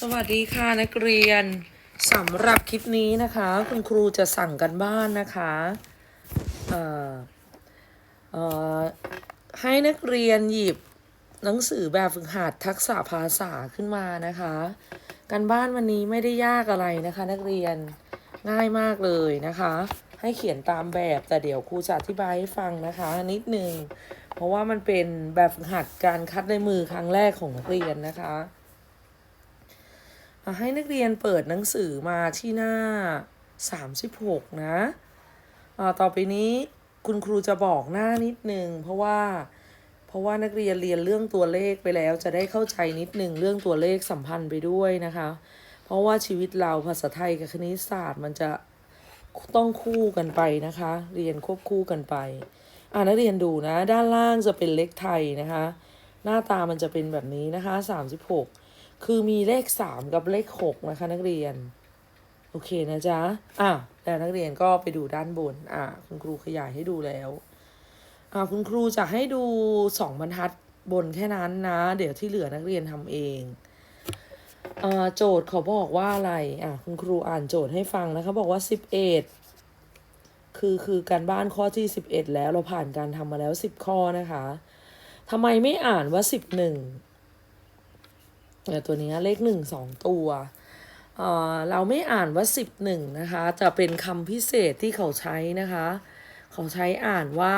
สวัสดีค่ะนักเรียนสำหรับคลิปนี้นะคะ คุณครูจะสั่งกันบ้านนะคะให้นักเรียนหยิบหนังสือแบบฝึกหัดทักษะภาษาขึ้นมานะคะ การบ้านวันนี้ไม่ได้ยากอะไรนะคะ นักเรียนง่ายมากเลยนะคะ ให้เขียนตามแบบแต่เดี๋ยวครูจะอธิบายให้ฟังนะคะนิดนึงเพราะว่ามันเป็นแบบฝึกหัดการคัดในมือครั้งแรกของนักเรียนนะคะ ให้นักเรียนเปิดหนังสือมาที่หน้า 36 นะอ่าต่อไปนี้คุณครูจะบอกหน้านิดนึงเพราะว่าเพราะว่านักเรียนเรียนเรื่องตัวเลขไปแล้ว จะได้เข้าใจนิดนึงเรื่องตัวเลขสัมพันธ์ไปด้วยนะคะ เพราะว่าชีวิตเราภาษาไทยกับคณิตศาสตร์มันจะต้องคู่กันไปนะคะ เรียนควบคู่กันไป อ่านักเรียนดูนะ ด้านล่างจะเป็นเลขไทยนะคะ หน้าตามันจะเป็นแบบนี้นะคะ 36 คือมีเลข3กับเลข6นะคะ นักเรียน โอเคนะจ๊ะอะแล้วนักเรียนก็ไปดูด้านบน อะคุณครูขยายให้ดูแล้วอะคุณครูจะให้ดูสองบรรทัดบนแค่นั้นนะ เดี๋ยวที่เหลือนักเรียนทำเองอ่าโจทย์เขาบอกว่าอะไรอะคุณครูอ่านโจทย์ให้ฟังนะคะบอกว่า11คือคือการบ้านข้อที่11แล้วเราผ่านการทำมาแล้ว10ข้อนะคะทำไมไม่อ่านว่า11เนี่ย ตัวนี้เลขหนึ่งสองตัวเอ่อเราไม่อ่านว่าสิบหนึ่งนะคะ จะเป็นคำพิเศษที่เขาใช้นะคะ เขาใช้อ่านว่า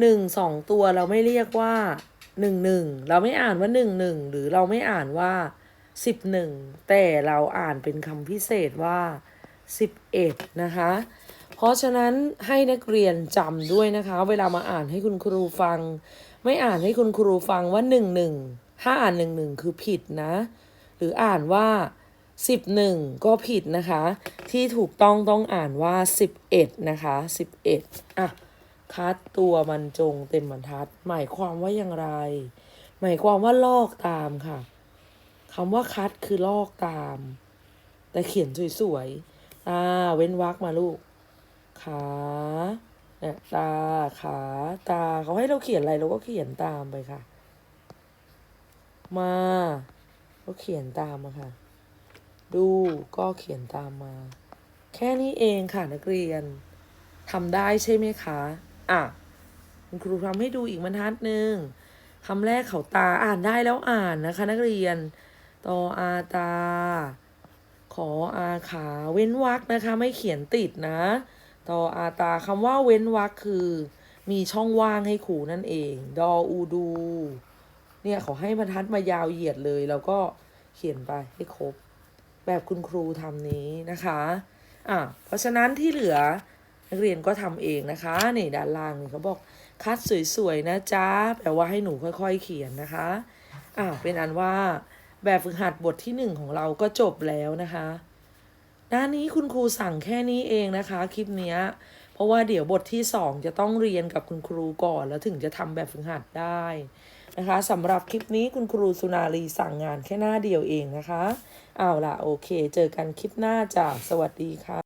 หนึ่งสองตัวเราไม่เรียกว่าหนึ่งหนึ่งเราไม่อ่านว่าหนึ่งหนึ่งหรือเราไม่อ่านว่าสิบหนึ่งแต่เราอ่านเป็นคำพิเศษว่าสิบเอ็ดนะคะ เพราะฉะนั้นให้นักเรียนจำด้วยนะคะ เวลามาอ่านให้คุณครูฟัง ไม่อ่านให้คุณครูฟังว่าหนึ่งหนึ่ง ถ้าอ่านหนึ่งหนึ่งคือผิดนะ หรืออ่านว่าสิบหนึ่งก็ผิดนะคะ ที่ถูกต้องต้องอ่านว่าสิบเอ็ดนะคะสิบเอ็ดอะคัดตัวมันจงเต็มบรรทัด หมายความว่าอย่างไร หมายความว่าลอกตามค่ะคำว่าคัดคือลอกตาม แต่เขียนสวยๆตาเว้นวรรคมาลูก ขาเนี่ยตาขา ตาเขาให้เราเขียนอะไรเราก็เขียนตามไปค่ะ มาก็เขียนตามมาค่ะ ดูก็เขียนตามมา แค่นี้เองค่ะนักเรียนทำได้ใช่ไหมคะ อะคุณครูทำให้ดูอีกบรรทัดหนึ่งคำแรกเขาตาอ่านได้แล้วอ่านนะคะ นักเรียนตออาตา ขออาขาเว้นวรรคนะคะ ไม่เขียนติดนะตออาตาคำว่าเว้นวรรคคือ มีช่องว่างให้ครูนั่นเอง ดออูดู เนี่ยเขาให้บรรทัดมายาวเหยียดเลย แล้วก็เขียนไปให้ครบ แบบคุณครูทำนี้นะคะอะเพราะฉะนั้นที่เหลือนักเรียนก็ทำเองนะคะนี่ด้านล่างนี่เขาบอกคัดสวยๆนะจ๊ะแปลว่าให้หนูค่อยๆเขียนนะคะอะเป็นอันว่าแบบฝึกหัดบทที่หนึ่งของเราก็จบแล้วนะคะหน้านี้คุณครูสั่งแค่นี้เองนะคะ คลิปเนี้ย เพราะว่าเดี๋ยวบทที่สองจะต้องเรียนกับคุณครูก่อนแล้วถึงจะทำแบบฝึกหัดได้ นะคะสำหรับคลิปนี้คุณครูสุนารีสั่งงานแค่หน้าเดียวเองนะคะ เอาล่ะ โอเค เจอกันคลิปหน้าจ้ะสวัสดีค่ะ